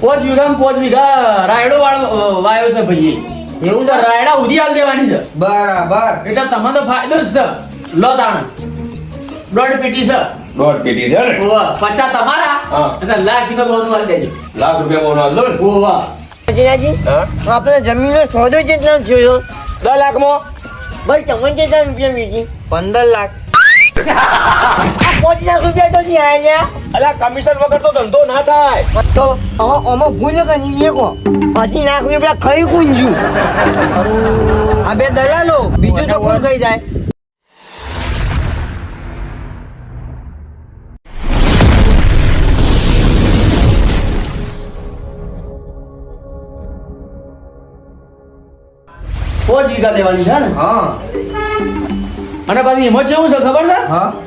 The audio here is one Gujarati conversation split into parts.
પોચ વીઘા પોચ વીઘા રાયડો વાળ વાયો છે ભાઈ એવું તો છે રાયડા ઉધી આલ દેવાની છે. બરાબર. એટલે તમને તો ફાયદો જ છે. લો તાણ. દોઢ પેટી છે. દોઢ પેટી છે ને? ઓવા પચાસ તમારા? અને લાખ કિલો બોનું આલી દેજો. લાખ રૂપિયા બોનો આલો ને. ઓવા જીરાજી હા? આપણે જમીનનો સોદો કેટલા થયો દસ લાખમાં? ભાઈ તમને કેટલા રૂપિયા વીજી પંદર લાખ. પાંચ લાખ રૂપિયા તો નહીં આયા અલા કમિશન વગર તો ધંધો ના થાય. તો હવે આમાં ભૂલ કરી એકો પછી લાખ રૂપિયા ખાઈ ગુંજ્યું આ બે દલાલો બીજું તો કોણ કહી જાય? પોચ વીઘા લેવાની છે ને? હા. અને પછી એમાં કેવું છે ખબર છે?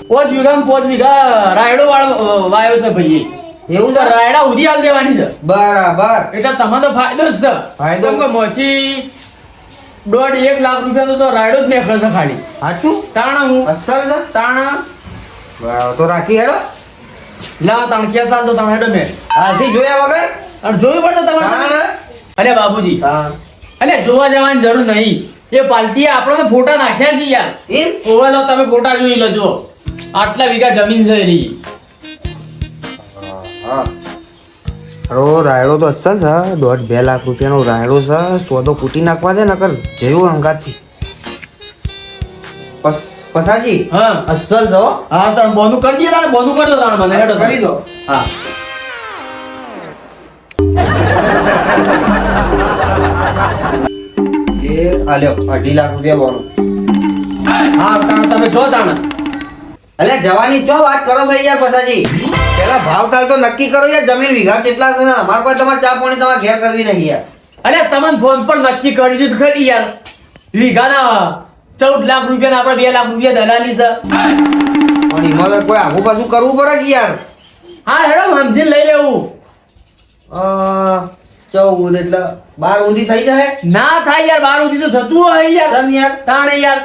પોચ વિઘા પોચ વીઘા. રાયડો વાળો વાયો છે ભાઈ એવું છે રાયડા ઉધી હાલ દેવાની છે. બરાબર. એટલે તમને તો ફાયદો જ છે. ફાયદો? કે મોટી દોઢ એક લાખ રૂપિયા તો રાયડો જ નીકળે છે ખાલી. સાચું? તાણા હું? અસલ છે? તાણા? તો રાખી હેડો. લા તાણ કે સાલ તો તાણ હેડો મેં. હાલથી જોયા વગર? અને જોયું પડશે તમારે અરે બાબુજી હા. અલે જોવા જવાની જરૂર નહીં. એ પાલતીએ આપણે તો ફોટા નાખ્યા છે યાર. એમ ઓવે લો તમે ફોટા જોઈ લેજો. આટલા વીઘા જમીન છે એની. રો રાયડો તો અસલ છે. દોઢ બે લાખ રૂપિયાનો રાયડો છે. સોદો કૂટી નાખવા દે નકર જેવું અંગાતથી પસાજી? હા. અસલ છો હા. તાણ બોનું કરી દે તારે બોનું કરી દો તાણે મને હેડો કરી દો. હા. એ આલ્યો અઢી લાખ રૂપિયા બોનો હા તાણ તમે જો તાણ. અલે જવાની ચો વાત કરો છો યાર પસાજી પેલા ભાવ તાલ તો નક્કી કરો યાર જમીન વીઘા કેટલા છે અમારે કોઈ તમારે ચા પાણી તમારે ઘેર કરવી નહીં યાર. અલે તમને ફોન પર નક્કી કરી દીધું ખરી યાર. વીઘાના ચૌદ લાખ રૂપિયા આપણે બે લાખ રૂપિયા દલાલી છે. પણ એમાં કોઈ આગુ પાછું કરવું પડે કે યાર? હા હેડો સમજીને લઈ લેવું. અ, ચૌદ એટલે બાર ઊંધી થઈ જાય? ના થાય યાર બાર ઊંધી તો થતું હોય યાર. તમ યાર? તાણે યાર.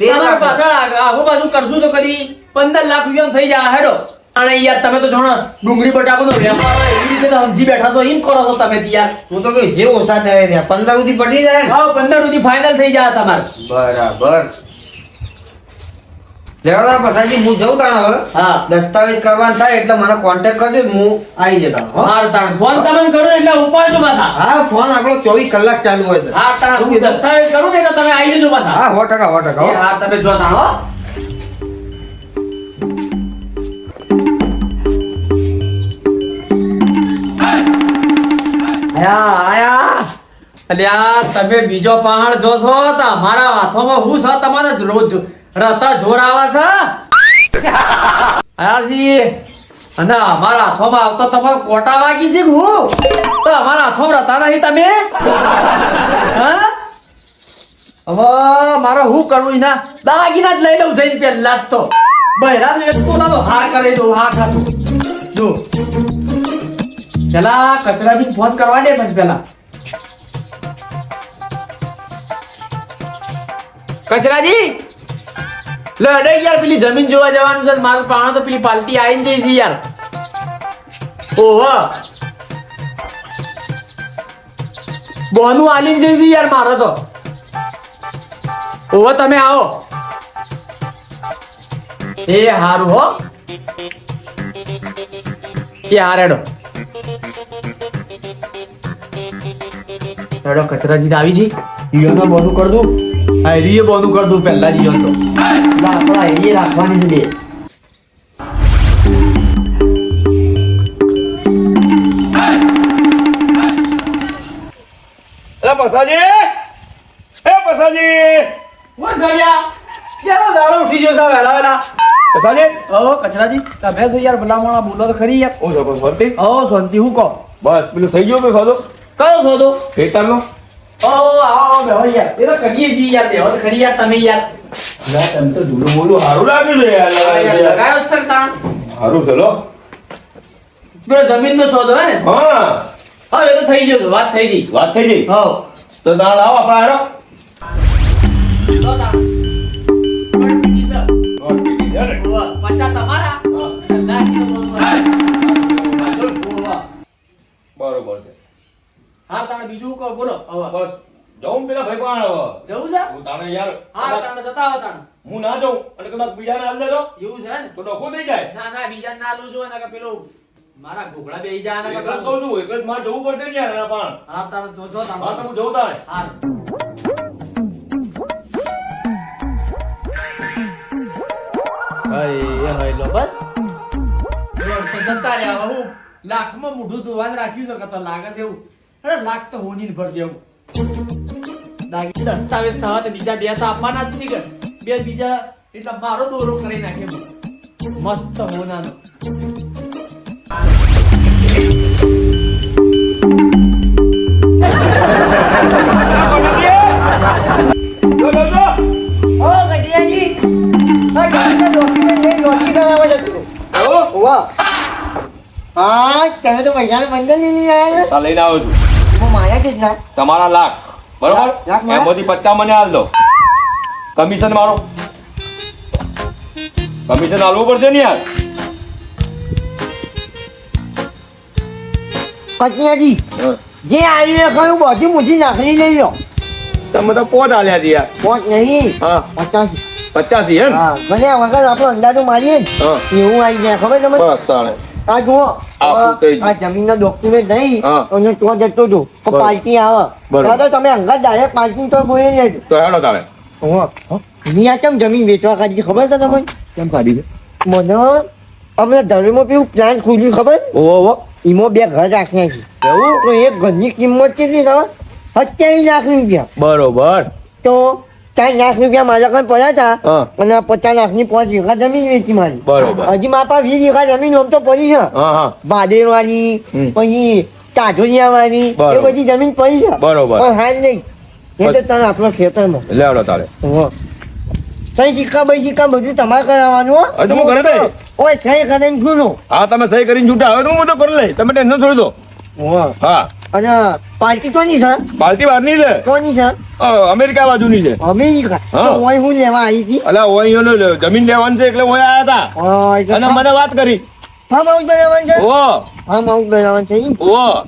તમારે પાછળ આગ- બાજુ પાછું કરશું તો કદી પંદર લાખ રૂપિયા થઈ જાય હેડો. અને યાર તમે તો જાણો ડુંગળી બટાકો તો વેપાર એવી રીતે તો સમજી બેઠા છો એમ કરો છો તમે યાર. હું તો કે જે ઓછા થાય ત્યાં. પંદર સુધી પટી જાય હા પંદર સુધી ફાઇનલ થઈ જાય તમારે. બરાબર. લેવડા પસાજી હું જઉં તાણ હવે. હા. દસ્તાવેજ કરવાનું થાય એટલે મને કોન્ટેક્ટ કરજો હું આવી જતા હો. તાણ. ફોન તમે કરો એટલે ઉપાડજો પાછા. હા ફોન આપણો ચોવીસ કલાક ચાલુ હોય છે. હા તાણ. હું દસ્તાવેજ કરું એટલે તમે આવી જજો પાછા. હા સો ટકા સો ટકા હો. એ હા તમે જો તાણ હો. આયા આયા. અલ્યા તમે બીજો પહાડ જોશો તો અમારા હાથોમાં હું છ તમારે રોજ રતા જોર આવે છે? આજી અને અમારા હાથોમાં આવતો તમારે કોટા વાગી છે હું? તો અમારા હાથોમાં રતા નહીં તમે? હવે મારે શું કરવું એના? દાગીના જ લઈ લઉં જઈને પહેલા જ તો. બહેરા તો ના હાર કરી દઉં હા ખાતું જો. પેલા કચરાથી ફોન કરવા દે પછી પેલા. કચરાજી લે અડે યાર પેલી જમીન જોવા જવાનું છે મારું પાણા તો પેલી પાલટી આવીને જઈ છે યાર. ઓહો બોનું આલીને જઈ છે યાર મારો તો. ઓહો તમે આવો. એ હારું હો. એ હાર હેડો. કચરા કચરાજી આવી છે. જીવનમાં બોનું કર દઉં. હા રીએ બોનું કર દઉં પહેલા જીવન તો. એટલે આપણા રાખવાની છે બે પસાજી એ પસાજી હું ક્યારે દાડો ઉઠી ગયો છે? વહેલા વહેલા. પસાજી ઓ કચરાજી તમે તો યાર ભલામણા બોલો તો ખરી યાર. ઓ શાંતિ. ઓ શાંતિ હું કહો? બસ પેલું થઈ ગયો ખાધો કયો સોદો? ખેતરનો? ઓ આવો આવો બેહો યાર. એ તો કરીએ છીએ યાર બેહો તો ખરી યાર તમે યાર. અલા તો બોલું સારું લાગ્યું છે યાર. લગાયો તાણ. સારું પેલો જમીનનો સોદો હે ને? હા. હા એ તો થઈ ગયો વાત થઈ ગઈ. વાત થઈ ગઈ? હો. તો દાળ આવો આપણા તાણ. ને ઓવા, પચાસ તમારા? નો. બરોબર છે. હા તાણે બીજું કહો બોલો. હવે. બસ. જાઉં પેલા ભાઈ પણ જવું છે? હું તાણે યાર હા તાણે જતા આવો તાણે. હું ના જાઉં અને કદાચ બીજાને હાલ દેજો. એવું છે ને? તો ડોકો થઈ જાય. ના ના બીજા ના લઉં ને કે પેલું મારા ઘોઘડા બેહી જાય ને એટલે કહું છું એટલે જ મારે જવું પડશે ને યાર પણ. હા તાણે જો જો તાણે. હા તો હું જઉં તાણે હા. હઈ હઈ લો બસ. જતા રહ્યા હું લાખમાં મોઢું ધોવાન રાખ્યું છે કે તો લાગે છે એવું. અરે લાખ તો હોની જ ભર જેવું. દસ્તાવેજ થવા તો બીજા બે તો આપવાના જ છે કે. બે બીજા એટલે મારો દોરો કરી નાખે મસ્ત હોનાનો હા તમે તો પૈસાના બંધન લઈને આવ્યા લઈને આવું છું. માયા જ ના. તમારા લાખ. બરોબર? એમાંથી પચાસ મને હાલ દો. કમિશન મારો. કમિશન હાલવું પડશે ને યાર? પટિયાજી જે આવ્યું એ કહ્યું બધી મૂછી નાખી લઈ લો તમે તો પોટ હાલ્યા છે યાર. પોચ નહીં. હા. પચાસ. પચાસ એમ? હા મને વગર આપણો અંદાજો મારીએ ને. હા. એવું આવી જાય ખબર તમને? આ જુઓ. આ. જમીનના ડોક્યુમેન્ટ નહીં. અને તો જતો જો તો પાર્ટી આવે. બરાબર. તો તમે અંગત ડાયરેક્ટ પાર્ટી તો બોલી લેજો. તો હેડો તારે. મિયા કેમ જમીન વેચવા કાઢી ખબર છે તમને? કેમ કાઢી છે? મને અમે ધર્મમાં પેલું પ્લાન ખોલ્યું ખબર? ઓહો એમાં બે ઘર રાખ્યા છે. એવું? તો એક ઘરની કિંમત કેટલી ખબર સત્યાવીસ લાખ રૂપિયા. બરોબર. તો ચાર લાખ રૂપિયા મારા કાન પડ્યા હતા અને પચાસ લાખની પાંચ વીઘા જમીન વેચી મારી. બરોબર. હજી માપા વીસ વીઘા જમીન આમ તો પડી છે. ભાદેર વાળી પછી કાઢોલિયા વાળી એ બધી જમીન પડી છે. બરોબર. પણ હાલ નહીં. એ તો તને આપણો ખેતરમાં. લે તારે. સહી સિક્કા બઈ સિક્કા બધું તમારે કરાવવાનું. હવે તો હું ઘરે ઓય સહી કરીને છૂટો હા તમે સહી કરીને છૂટા હવે તો હું બધો કરી લઈ તમે ટેન્શન છોડી દો. હા. અને પાર્ટી કોની છે? પાર્ટી બહારની છે? કોની છે? અમેરિકા બાજુની છે. અમેરિકા. હા. તો ઓય હું લેવા આવી હતી? અલા ઓય અહીંયાનો જમીન લેવાની છે એટલે ઓય આયા હતા અને મને વાત કરી. હાઉસ બનાવવાનું છે? ઓ ફાર્મ હાઉસ બનાવવાનું છે ઓ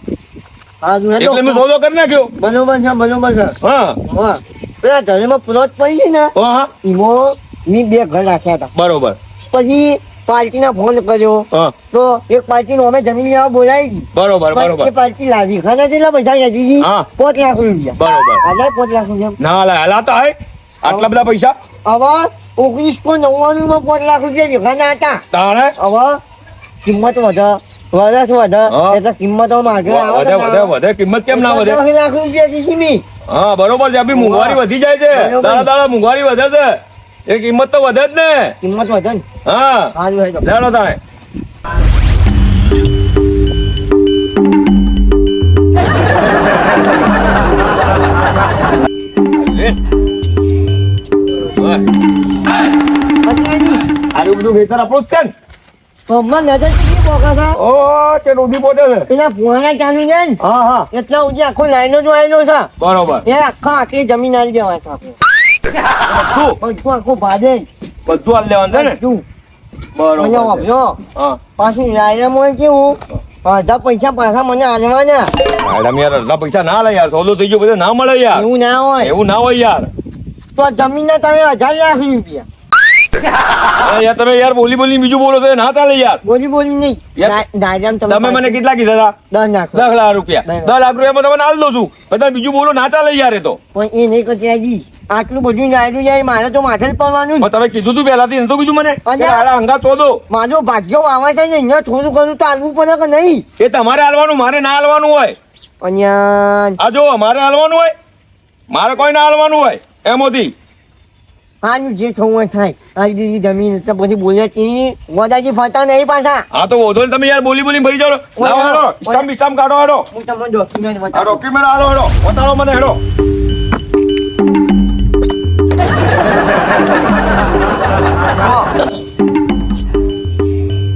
હા તું એટલે મેં સોદો કરી નાખ્યો. બરોબર છે બરોબર છે. હા. હા. પેલા ઘરમાં પ્લોટ પડી ને હા. એમાં મેં બે ઘર રાખ્યા હતા. બરોબર. પછી પાર્ટીના ફોન કર્યો તો એક પાર્ટી અમે જમીન લેવા બોલાવી હતી. બરોબર બરોબર. એ પાર્ટી લાવી. ખાના કેટલા પૈસા હા. પાંચ લાખ રૂપિયા. બરોબર. આટલા પાંચ લાખ રૂપિયા. ના લા હાલા તો હે. આટલા બધા પૈસા? હવે ઓગણીસો નવ્વાણું માં પાંચ લાખ રૂપિયા દેખાના હતા. તારે હવે કિંમત વધે. વધે. હા. એટલે કિંમતો વધે વધે વધે. કિંમત કેમ ના વધે? લાખ રૂપિયા દીધી હા બરોબર છે. મોંઘવારી વધી જાય છે. દાદા દાડા મોંઘવારી વધે છે. એ કિંમત તો વધે જ ને. કિંમત વધે ને. હા. હાજુ ભાઈ લેડો આરું બધું ખેતર આપણું જ છે ને. તો હમણાં નજર કેટલી પોકા છે? ઓ તે પોતે છે. પેલા ફુવારા ચાલુ છે ને? હા હા. એટલા સુધી આખો લાઈનો જ આવેલો છે. બરોબર. એ આખા આખી જમીન આવી જવાય છે બધું? બધું આખું ભાદે બધું હાલ લેવાનું છે ને? બધું બરોબર મને છે. વાપરો હા. પાછું લાયરામાં કેવું અડધા પૈસા પાછા મને આલવાના. મેડમ યાર અડધા પૈસા ના લે યાર. સોદો થઈ ગયો બધું ના મળે યાર. એવું ના હોય. એવું ના હોય યાર. તો જમીનના તમે હજાર લાખ રૂપિયા. યાર તમે યાર બોલી બોલી બીજું બોલો તો ના ચાલે યાર. બોલી બોલી નહીં. તમે મને કેટલા કીધા હતા? દસ લાખ દસ લાખ રૂપિયા. દસ લાખ રૂપિયા તમને હાલ દઉં છું. પણ બીજું બોલો ના ચાલે યાર એ તો. પણ એ નહીં કચરાજી આટલું બધું નાયરું જાય મારે તો માથે જ પડવાનું તમે કીધું તું પહેલાથી નતું કીધું મને. હારા હંગા શોધો મારો ભાગ્યો આવે છે ને અહીંયા થોડું ઘણું તો હાલવું પડે કે નહીં? એ તમારે હાલવાનું મારે ના હાલવાનું હોય. અહીંયા આ જો મારે હાલવાનું હોય. મારે કોઈ ના હાલવાનું હોય એમાંથી હાનું જે થવું હોય થાય. આજ દીધી જમીન એટલે પછી બોલ્યા કે ગોદાજી ફરતા નહીં પાછા. હા તો ને તમે યાર બોલી બોલી ભરી લાવો ઓય, સ્ટામ્પ કાઢો હેડો હું તમને ડોક્યુમેન્ટ ડોક્યુમેન્ટ હાલો હેડો બતાડો મને હેડો.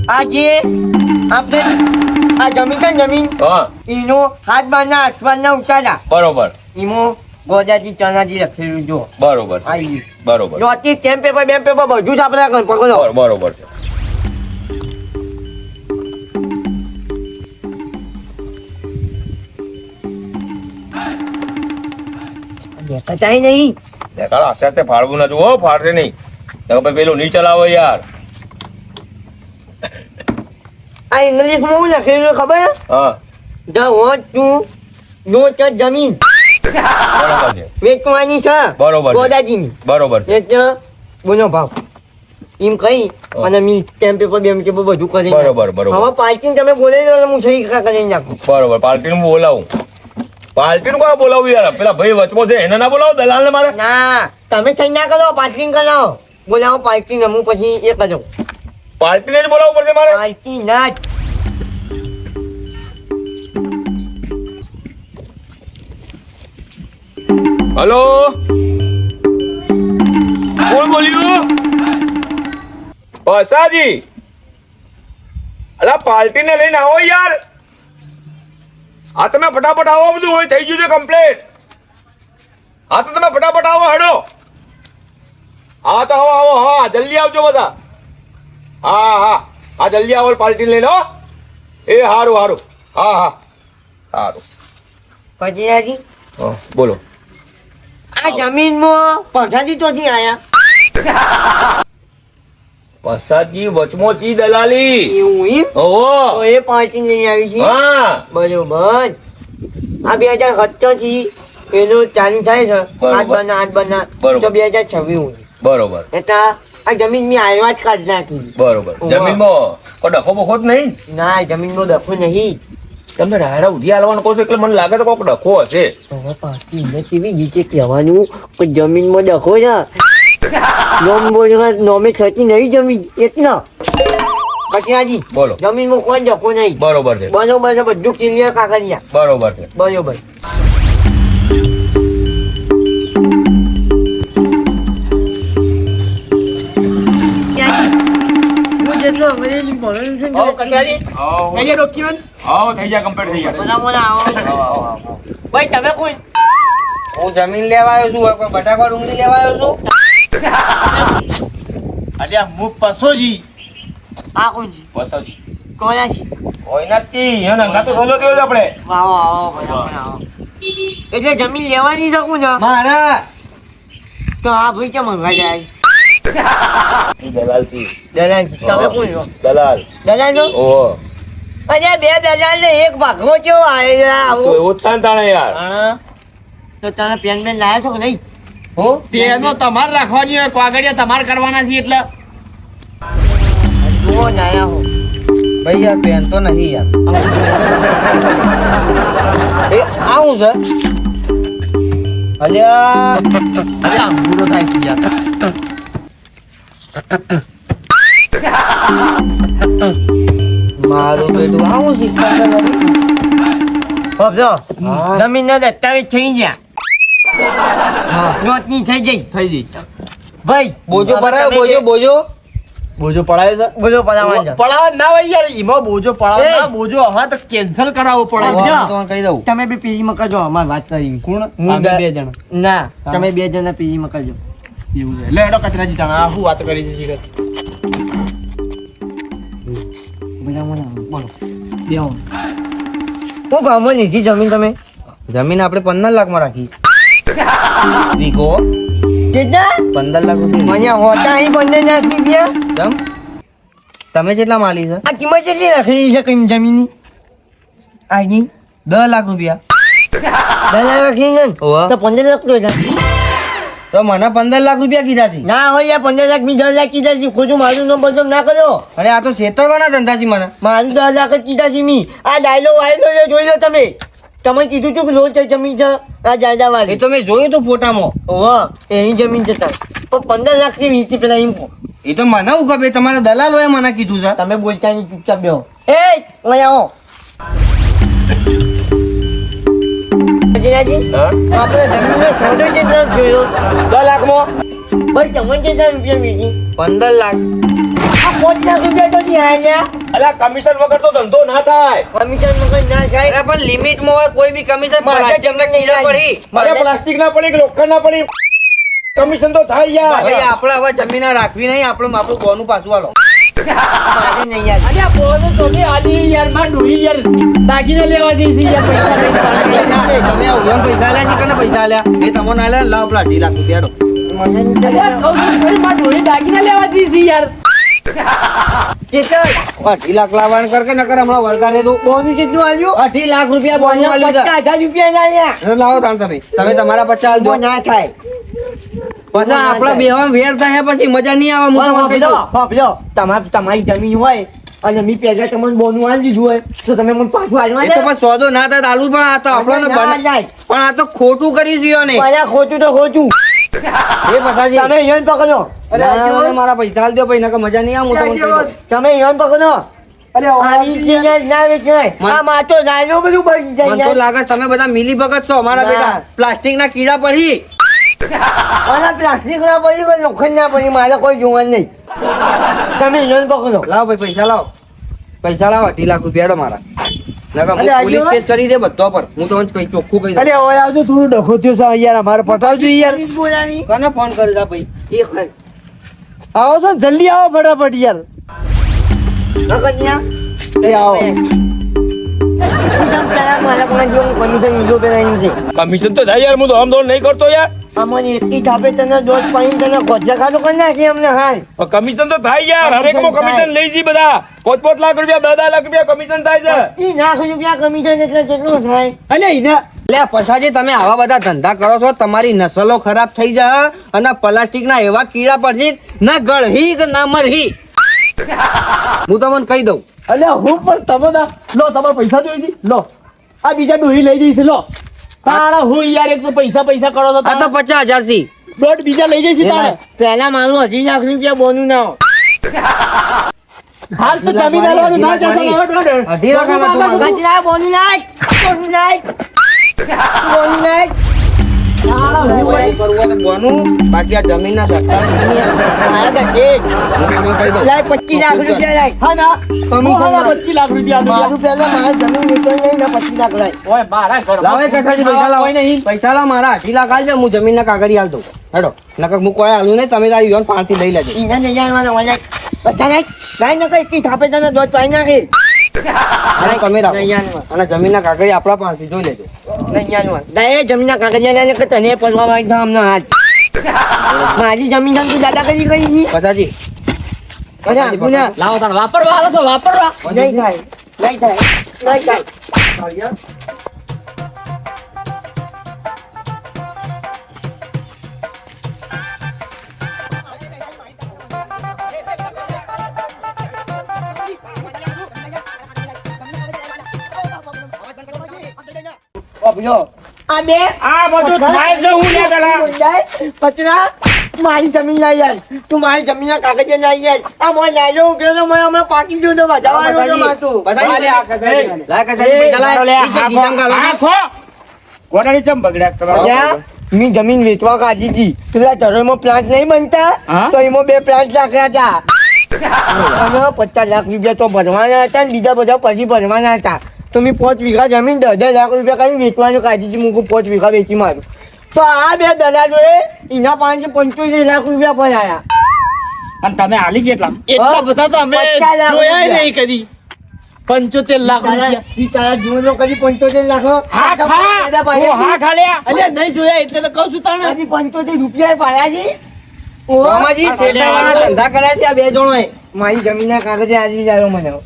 આજે આપણે આ જમીન છે જમીન એનો હાથ બારના આસમાનના ઉતારા બરોબર. એમાં ગોજાજી ચણાજી લખેલું જો. બરોબર. બરોબર. નોટિસ ટેમ પેપર બેમ પેપર બધું જ આપણે પકડો. બરોબર છે. દેખાતા નહીં. દેખાડો આસ્તે આસ્તે ફાળવું ના જુઓ ફાળશે નહીં. નકર ભાઈ પેલું નહીં ચલાવો યાર. આ ઇંગ્લિશમાં હું લખેલું ખબર? હા. ધ વોટ ટુ નો ચ જમીન. વેચવાની છે. બરોબર. ગોદાજીની. બરોબર છે. વેચ બોનો ભાવ. એમ કઈ અને મિલ સ્ટેમ્પ પેપર બેમ કે બધું કરી બરોબર, બરોબર. હવે પાર્કિંગ તમે બોલાવી દો હું સહી કરી નાખું. બરોબર પાર્કિંગ બોલાવું. પાર્ટીનું કોણ બોલાવું યાર? પેલા ભાઈ વચમાં છે એને ના બોલાવો દલાલને મારે. ના તમે સહી ના કરો પાર્કિંગ કરાવો બોલાવો પાર્કિંગ હું પછી એ કરો પાર્ટીને જ બોલાવવું પડશે મારે? પાર્કિંગ ના જ. હલો? કોણ બોલ્યું? પસાજી અલા પાર્ટીને લઈને આવો યાર. આ તમે ફટાફટ આવો બધું હોય થઈ ગયું છે કમ્પ્લેટ હા તો તમે ફટાફટ આવો હેડો. હા તો આવો આવો હા જલ્દી આવજો બધા. હા હા હા જલ્દી આવો પાર્ટી લઈ લો એ સારું સારું હા હા. સારું હા, બોલો. આ જમીનમાં પંચાયતી તો જી આયા. પસાજી વચમોચી દલાલી? એવું એમ? ઓહો. એ પાર્કિંગ લઈને આવી છે. હા. બરોબર. આ બે હજાર સત્તરથી એનું ચાલુ થાય છે. આઠ બના આઠ બના તો બે હજાર છવ્વીસ બરોબર. એટલે આ જમીન મેં હાલમાં જ કાઢ નાખી. બરોબર. જમીનમાં કોઈ ડખો બખો જ નહીં? ના જમીનનો ડખો નહીં. તમે રાયડા ઉધી હાલવાનું કહો છો એટલે મને લાગે તો કોઈક ડખો હશે. હવે પાછી કેવી રીતે કહેવાનું? કે જમીનમાં ડખો છે? નોમ બોલવા નોમે થતી નહીં જમીન. એટલા. પછી બોલો. જમીનમાં કોઈ દખો નહીં. બરોબર છે. બરોબર છે બધું ક્લિયર કાકરિયા બરોબર છે. બરોબર. ભાઈ તમે કોઈ હું જમીન લેવા આવ્યો છું બટાકા ડુંગળી લેવા આવ્યો છું? આ કોણ છે આ કોણ છે કોઈ નથી એને અંગા તો સોલો કેવો આપણે? બધા એટલે જમીન લેવાની શકું ને મારા તો આ ભાઈ ચમ મંગા જાય? દલાલ છે દલાલ તમે કોણ છો? દલાલ. દલાલ છો? અરે બે દલાલ ને એક ભાગવો કેવો આવે છે આવો. એવું જ થાય ને તાણે યાર. હા. તો તમે પેન બેન લાયા છો કે નહીં? હું? પેનો તમારે રાખવાની હોય કાગળિયા તમારે કરવાના છે એટલે. જુઓ લાયા હો. ભાઈ યાર પેન તો નહીં યાર. એ આવું છે? અલ્યા. અરે આંગૂરો થાય છે યાર. મારું બેટું આવું શીખવા સમજો જમીન જમીનના દસ્તાવેજ થઈ ગયા. નોટની થઈ ગઈ. થઈ ગઈ ભાઈ બોજો ભરાયો બોજો બોજો. બોજો પડાય છે? બોજો પડાવવાનો છે. પડાવ ના હોય યાર ઈમાં બોજો પડાવ. ના બોજો હવે તો કેન્સલ કરાવવો પડે હું તમને કહી દઉં. તમે બે પેજીમાં કજો અમાર વાત કરી કોણ? હું બે જણ. ના તમે બે જણ પીજી માં કરજો એવું છે. લે હેડો કચરાજી તમે આ હું વાત કરી છે શીખર બધા મને બોલો. બેહો. હું ગામમાં લીધી જમીન તમે? જમીન આપણે પંદર લાખમાં રાખી. વીઘો કેટલા પંદર લાખ રૂપિયા અહીંયા હોતા અહીં પંદર લાખ રૂપિયા કેમ તમે કેટલા માલી છે? આ કિંમત કેટલી રાખેલી છે કઈ જમીનની? આની દસ લાખ રૂપિયા. દસ લાખ રાખેલી છે તો પંદર લાખ રૂપિયા તો મને પંદર લાખ રૂપિયા કીધા છે. ના હોય પંદર લાખની દસ લાખ કીધા છે. ખોટું મારું નો બદમ ના કરો. અરે આ તો છેતરવાના ધંધા છે મને. મારું દસ લાખ જ કીધા છે મી. આ ડાયલોગ આવેલો જોઈ લો તમે. તમે કીધું હતું કે છે જમીન છે આ જાયદા એ તો મેં જોયું તું ફોટામાં. વાહ એની જમીન છે તાર. પણ પંદર લાખની વીસી પેલા એમ. એ તો મને હું ખબર તમારા દલાલોએ મને કીધું છે. તમે બોલતા નહીં ચૂપચાપ બેહો. એ અહીંયા આવો. આપણે જમીનનો સોદો કેટલો જોયો? દસ લાખમાં? ભાઈ તમને કેટલા રૂપિયા વીજી પંદર લાખ. આ પાંચ લાખ રૂપિયા તો ત્યાં આવ્યા. અલા કમિશન વગર તો ધંધો ના થાય. કમિશન વગર ના થાય? અરે પણ લિમિટમાં હોય કોઈ બી કમિશન મારે પ્લાસ્ટિક જમીન પડી? મારે પ્લાસ્ટિક ના પડી કે લોખંડ ના પડી. કમિશન તો થાય યાર. ભાઈ આપણે હવે જમીન રાખવી નહીં આપણે આપણું બોનું પાછું આલો. મારે નહીં યાર. અરે આ બોલો તો કે આલી યારમાં ડોહી યાર. દાગીને લેવા જઈ પૈસા લઈને. તમે પૈસા આલ્યા છે કને પૈસા આલ્યા? એ તમને આલ્યા લાવ પેલા અઢી લાખ દાગીના લેવા દીધી યાર. અઢી લાખ લાવવાનું કર કે નકર હમણાં વળગાડે તો. બોનું કેટલું આવ્યું અઢી લાખ રૂપિયા બોનું આલ્યું હજાર રૂપિયા ના લાવો તાણ તમે. તમે તમારા પચાસ આલજો. ના થાય. પછી આપણા બેવામાં વેર થાય પછી મજા નહીં આવે તમારી તમારી જમીન હોય અને મી પહેલા તમને બોનું આલી દીધું હોય તો તમે મને પાછું આલવા તો પણ સોદો ના થાય આલુ પણ આ તો આપણને. પણ આ તો ખોટું કર્યું છે ને ખોટું તો ખોટું. એ પછાજી તમે ઈવન પકડો અરે મારા પૈસા આલજો ભાઈ નકર મજા નહીં આમ હું તમને તમે ઈવન પકડો તમે બધા મિલી ભગત છો મારા ના. બેટા. પ્લાસ્ટિક ના કીડા પડી. અને પ્લાસ્ટિક ના પડી કોઈ લોખંડ ના પડી મારે કોઈ જોવાનું નહીં. તમે ઈવન પકડો લાવો ભાઈ પૈસા લાવો. પૈસા લાવો અઢી લાખ રૂપિયા મારા. પોલીસ કેસ કરી દે બધો પર. હું તમને કઈ ચોખ્ખું કહી અરે ઓય આવજો થોડું ડખો થયો છે યાર અમારે પટાવજો યાર. બોલાવી. કને ફોન કર્યો છે ભાઈ? એક આવો છો જલ્દી આવો ફટાફટ યાર. કમિશન તો થાય યાર હું તો આમ દોડ નહીં કરતો યાર. અમને એકી થાપે તને દોષ પાણી તને ગોજા ખાતો કરી નાખી અમને હાલ કમિશન તો થાય યાર. હરેકમાં કમિશન લઈ જી બધા. પોચ પોચ લાખ રૂપિયા દસ દસ લાખ રૂપિયા કમિશન થાય છે. લાખ રૂપિયા કમિશન એટલે કેટલું થાય અલ્યા ઈને એટલે પછાજી તમે આવા બધા ધંધા કરો છો તમારી નસલો ખરાબ થઈ જાય અને પ્લાસ્ટિક ના એવા કીડા પડશે ના ગળહી કે ના મરહી. હું તમને કહી દઉં. અલ્યા હું પણ તમે લો તમારા પૈસા જોઈએ છે લો. આ બીજા ડોહી લઈ જઈશ લો. તાણા હું યાર એક તો પૈસા પૈસા કરો તો આ તો પચાસ હજારથી દોઢ બીજા લઈ જઈશ તાણે. પહેલા મારું હજી લાખ રૂપિયા બોનું ના. હાલ તો જમીન આલવાનું ના જશો. અઢી લાખ બોનું નાખ બોનું નાખ બોનું નાખ બાકી જમીન ના લાય પચીસ લાખ રૂપિયા હાલા. પચીસ લાખ રૂપિયા મારું પહેલા મારા જમીન નહીં ને પચીસ લાખ લાય પૈસા લાવો મારા અઢી લાખ આલજો હું જમીન ના કાગળી આલ દઉં હેડો નકર હું કોઈ આલું નહીં તમે તારી યોન પાંચથી લઈ લેજો. બધા નહીં કઈ થાપે તને દોઢ પાઈ નાખી અને તમે રાખો અને આપણા જોઈ લેજો. જમીનના લઈને કે તને પલવા વાળી હાથ મારી જમીન તું દાદાગીરી કરી ગઈ લાવો તાણ વાપરવા હાલો તો વાપરવા. નહીં થાય નહીં થાય નહીં થાય. બાપુલો, આ બે આ બધું થાય છે હું લે ગળા પચરા મારી જમીન લઈ યાર તું મારી જમીન ના કાગજ લઈ યાર આ મોય નાયલો ઊભો તો મને હમણાં પાકી ગયો તો વધારવાનો તો માતું પછાજી લે કસાજી પૈસા લાય ગીધામ ગાલો આખો. ગોડાની ચમ બગડ્યા તમારા? મેં જમીન વેચવા કાઢી હતી પેલા ચરોમાં પ્લાન્ટ નહીં બનતા તો એમાં બે પ્લાન્ટ નાખ્યા હતા. પચાસ લાખ રૂપિયા તો ભરવાના હતા ને બીજા બધા પછી ભરવાના હતા. તો મેં પાંચ વીઘા જમીન દસ દસ લાખ રૂપિયા કરીને વેચવાનું કાઢી હતી મૂકું પાંચ વીઘા વેચી મારું. તો આ બે દલાલોએ એના પાંચ પંચોતેર લાખ રૂપિયા ભરાયા. અને તમે હાલી કેટલા એટલા. બધા તો અમે જોયા નહીં કદી. પંચોતેર લાખ રૂપિયા. બિચારા જીવનો કરી પંચોતેર લાખ હા ખાલ્યા. અરે નહીં જોયા એટલે તો કહું છું તાણે. હજી પંચોતેર રૂપિયા પાયા છે. મામાજી શેઠાવાળા ધંધા કર્યા છે આ બે જણોએ. મારી જમીનના કાગળે આજે આવ્યો મને.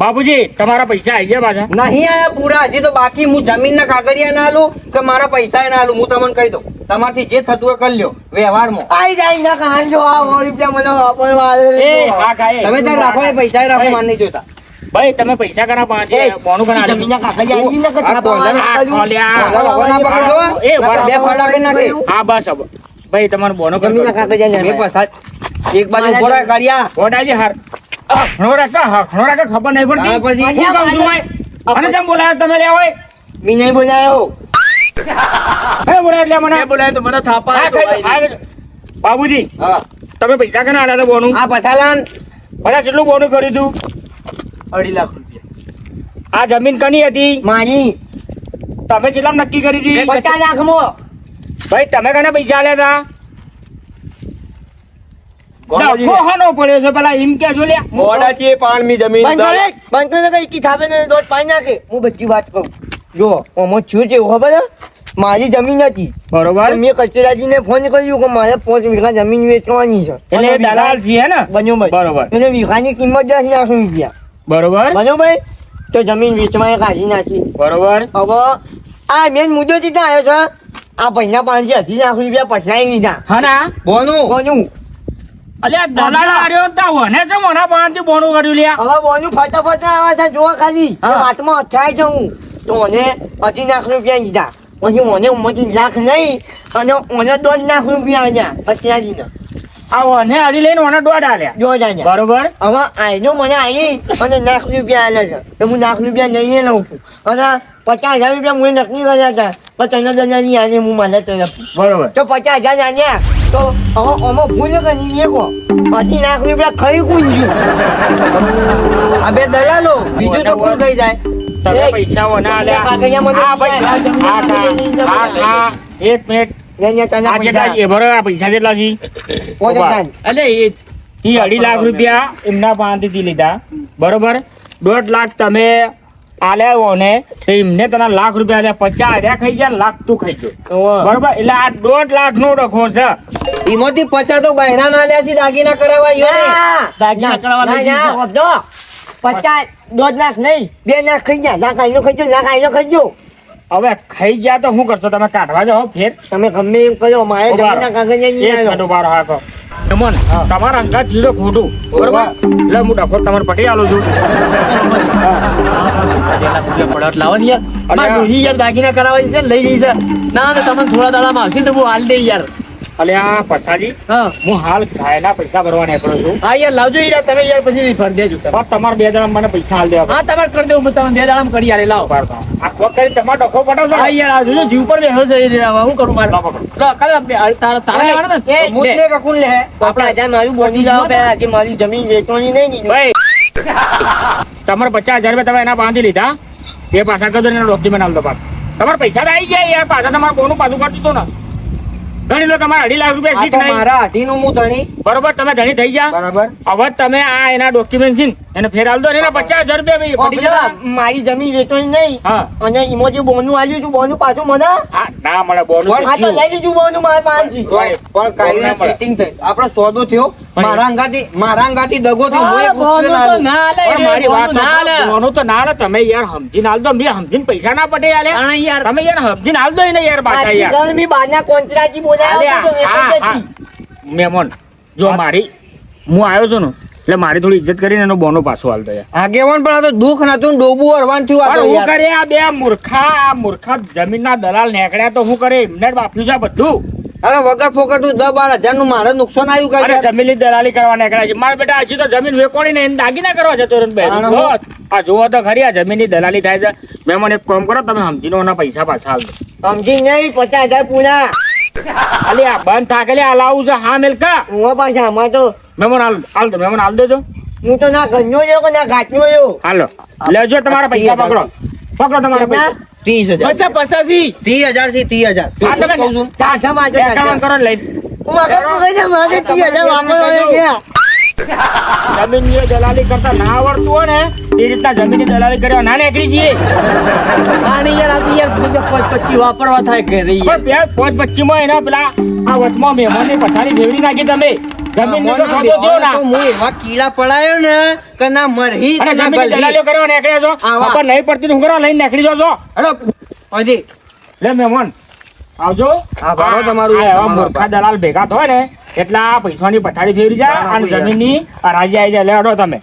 બાપુજી તમારા પૈસા આવી ગયા પાછા. નહીં આયા પૂરા હજી તો બાકી હું જમીન ના કાગળિયા ના આલું કે મારા પૈસા ના આલું હું તમને કહી દઉં. તમારથી જે થતું હોય કરી લ્યો વ્યવહારમાં. આઈ જાય ના કહાન જો આ સો રૂપિયા મને વાપરવા એ હા ખાય તમે ત્યાં રાખો એ પૈસા રાખો માન નહીં જોતા. ભાઈ તમે પૈસા કરા પાંચ કોનું કરા જમીનના કાગળિયા આવી ને કે આ છાપાવાળા આ ખોલ્યા. બોલો, બોલો, ના પકડજો. એ બે ફાડા કરી નાખે. હા બસ હવે. ભાઈ તમારું બોનો જમીનના કાગળિયા બે લેવા. પૈસા એક બાજુ ઊભો રહે કાઢ્યા ઓડાજી હાર. આ ઘણો રાખો હા, ખબર નહીં પડતી. હું કહું છું ભાઈ? અને કેમ બોલાયો તમે લે હોય? મી નહીં બોલાયો. હે બોલાય એટલે મને. બોલાય તો મને થાપા બાબુજી હા. તમે પૈસા કેના આલ્યા બોનું? આ બધા કેટલું બોનું કર્યું તું? અઢી લાખ રૂપિયા. આ જમીન કની હતી? મારી તમે કેટલા નક્કી કરી હતી? પચાસ લાખમાં. ભાઈ તમે કને પૈસા આલ્યા હતા? ડખો હાનો પડ્યો છે પેલા એમ કે જો લ્યા મોડાથી પાણમી જમીન બંધ કરે બંધ કરે કઈ કી થાબે ને દોટ પાઈ નાખે. હું બધી વાત કહું. જો શું છે એવું ખબર છે? મારી જમીન હતી. બરોબર. મેં કચરાજીને ફોન કર્યું કે મારે પાંચ વીઘા જમીન વેચવાની છે. એટલે દલાલ છીએ ને? બન્યો ભાઈ બરોબર. એટલે વીઘાની કિંમત દસ લાખ રૂપિયા. બરોબર. બન્યો ભાઈ તો જમીન વેચવા કાઢી નાખી. બરોબર. હવે આ મેન મુદ્દો કેટલા આવ્યો છે? આ ભાઈના પાંચથી અઢી લાખ રૂપિયા પછાઈ લીધા. હા ના. બોનું બોનું. અલ્યા. દલાલ આર્યો તા વને છે મોના પાંચથી બોનું કર્યું લ્યા. હવે બોનું ફટાફટ આવે છે જોવા ખાલી. હા. વાતમાં અથડાય છે હું. તો મને અઢી લાખ રૂપિયા દીધા પછી મને ઉંમરથી લાખ નહીં અને મને દોઢ લાખ રૂપિયા આલ્યા પછાડીને આ વને હારી લઈને મને દોઢ આલ્યા. દોઢ આલ્યા. બરોબર? હવે આઈનો મને આવી અને લાખ રૂપિયા આલ્યા છે. તો હું લાખ રૂપિયા લઈને લઉં છું. અને પચાસ હજાર રૂપિયા મને નક્કી કર્યા હતા તને દલાલની આલી હું મને તો બરોબર તો પચાસ હજાર આલ્યા તો આમાં ભૂલ કરી એકો પછી લાખ રૂપિયા ખરી કુંજ્યું આ બે દલાલો બીજું તો કોણ થઈ જાય. તમે એ, પૈસા વને આલ્યા. કાગળિયા મને આ ભાઈ આ જમીન આ જમીન ખા, જમીન આ ખા. એક મિનિટ. પૈસા. જેટલા છે? એટલે એ અઢી લાખ રૂપિયા એમના પાસેથી લીધા. બરોબર? દોઢ લાખ તમે આલ્યા ને તો એમને તને લાખ રૂપિયા આલ્યા પચાસ હજાર ખાઈ ગયા લાખ તું ખાઈ ગયો. બરોબર? એટલે આ દોઢ લાખ નો ડખો છે. એમાંથી પચાસ તો બહેરા ના આલ્યા છે દાગીના કરાવવા યો. દાગીના કરાવવા વધો. પચાસ દોઢ લાખ નહીં બે લાખ ખાઈ ગયા લાખ આઈનો ખાઈ ગયો લાખ આઈનો ખાઈ ગયો. હવે ખાઈ ગયા તો શું કરશો? તમે કાઢવા જાઓ ફેર. તમે ગમે એમ કરો મારે ઊભા રહો. જમીનના નહીં એક આવ્યો. એમોન, તમારા અંગાત જીરો ખોટું બરોબર? એટલે હું ડખો તમારે પટી આલો છું. પડત લાવો ને યાર. યાર દાગીના કરાવવા છે લઈ જઈ છે. ના તો તમને થોડા દાડામાં આવશે તો હું હાલ દે યાર. એટલે આ પછાજી હા. હું હાલ ઘાયના પૈસા ભરવા નીકળ્યો છું. હા યાર લાવજો યાર તમે યાર પછી ફર દેજો પણ તમારે બે દાડા મને પૈસા હાલ દેવા હા તમારે કરી દેવું તમે બે દાડા કરી યાર લાવો. આ કોક કરી તમારો ડખો ને? હા યાર આ જોજો જીવ પર બેઠો છે હું કરું મારે? કાલે તારા તારા લેવાના ને? એ, મુત ને કકુન લે. આપણા હજાર મારું બોલી જાઓ પહેલા કે મારી જમીન વેચવાની નહીં ની ભાઈ તમારે પચાસ હજાર રૂપિયા તમે એના બાંધી લીધા. એ પાછા કરજો એનો ડોક્યુમેન્ટ દો પાછા. તમારે પૈસા તો આવી ગયા યાર પાછા તમારે કોનું પાછું કરતું ને. ગણી લો તમારે અઢી લાખ રૂપિયા સીટ શીખ નહીં. મારા અઢીનું હું ધણી. બરોબર તમે ધણી થઈ જા બરાબર. હવે તમે આ એના ડોક્યુમેન્ટ છે ને એને ફેરાલ દો ને એના પચાસ હજાર રૂપિયા મારી જમીન વેચો નહીં. હા. અને એમાં જે બોનું આલ્યું છું બોનું પાછું મને? ના મળે બોનું આ તો લઈ લીધું બોનું મારે પાંચજી પણ કાલે ચીટિંગ થઈ. આપણો સોદો થયો. મારા અંગાથી મારા અંગાથી દગો થયો હું એક બોનું તો ના લે મારી વાત ના લે. બોનું તો ના લે. તમે યાર સમજીને હાલ દો. મેં સમજીને પૈસા ના પટે આલે તાણે યાર. તમે યાર સમજીને હાલ દો ને યાર પાછા યાર. ગરમી બાના કોંચરાજી બોલાવ્યો તો હા, હા. જતી. જો મારી હું આવ્યો છું ને એટલે મારી થોડી ઇજ્જત કરીને એનો બોનો પાછો યાર. આગેવાન પણ આ તો દુઃખ નતું ને ડોબું અરવાન થયું આ હું કરે આ બે મૂર્ખા આ મૂર્ખા જમીનના દલાલ નેકળ્યા તો હું કરે એમને બાપ્યું છે બધું? અરે વગર ફોકટનું દસ બાર હજારનું મારે નુકસાન આવ્યું કરે જમીનની દલાલી કરવા નીકળ્યા છે. મારા બેટા હજી તો જમીન વેકોડી ને એને દાગીના કરવા જતો રહ્યો ને. આ જોવો તો ખરી આ જમીનની દલાલી થાય છે. મેં મને એક કામ કરો તમે સમજીને પૈસા પાછા દો સમજી નહીં પચાસ હજાર પૂરા અલી આ બંધ થાકેલી આ લાવું છે હા મેલકા હું પાછા આમાં તો મહેમાન હાલ હાલ દો મહેમાન હાલ દેજો. હું તો ના ઘરનો રહ્યો કે ના ઘાટનો રહ્યો હાલો લેજો તમારા પૈસા પકડો. પકડો તમારા પૈસા. ત્રીસ હજાર. પચાસ પચાસી. ત્રીસ હજારથી ત્રીસ હજાર. કહું છું. એકાવન કરો ને હું મારે ત્રીસ હજાર વાપરવાના છે. જમીનની દલાલી કરતા ના આવડતું હોય ને તે રીતના જમીનની દલાલી કરવા ના નીકળી જઈએ પાણી યાર બધે પચી વાપરવા થાય કે રહી. પણ બે પોચ પચીમાં એના પેલા આ વચમાં મહેમાનની પથારી ફેરવી નાખી તમે સોદો થયો ના ના હું એવા કીડા પડાયો ને કે ના મરહી કે ના ગલહી. દલાલીઓ કરવા નીકળ્યા છો આવા. નહીં પડતી હું કરવા લઈને નીકળી જાઓ છો અરે હજી લે મહેમાન આવજો. આભાર તમારું, મૂર્ખા દલાલ ભેગા થાય ને એટલે પૈસાની પથારી ફેરી જાય અને જમીનની રાજી આવી જાય લેડો તમે.